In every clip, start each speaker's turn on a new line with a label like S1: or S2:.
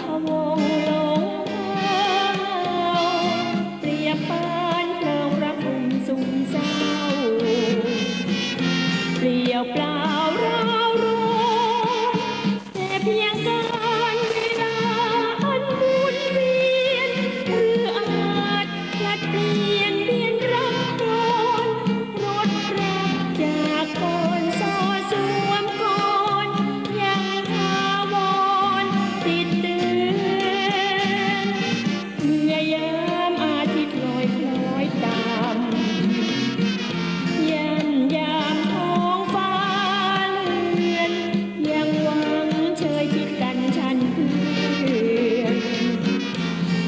S1: พวงลงเปรียบปานเพลิงระคุมส่มเศร้า เปลี่ยวเปล่าราวร้อนแต่เพีงารเวลาอันหมุนเวียนหรืออาจลัเปลี่ยนเวียนรักร้อนรถรักจากคนซอสวมกอนยังทาวรติด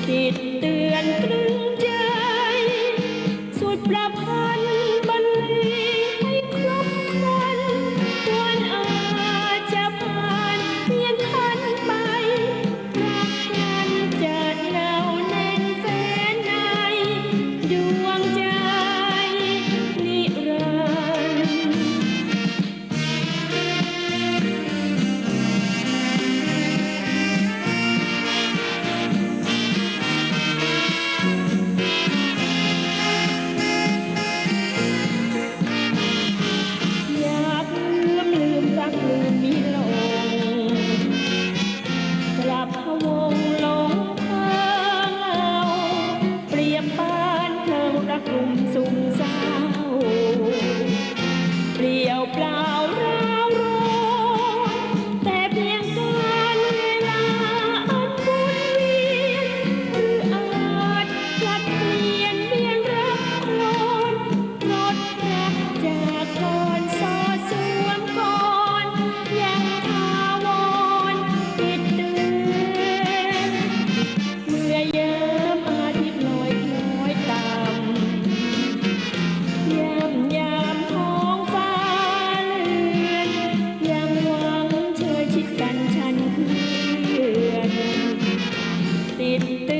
S1: ติดเตือนตรึงใจ สุดประพ விட்டு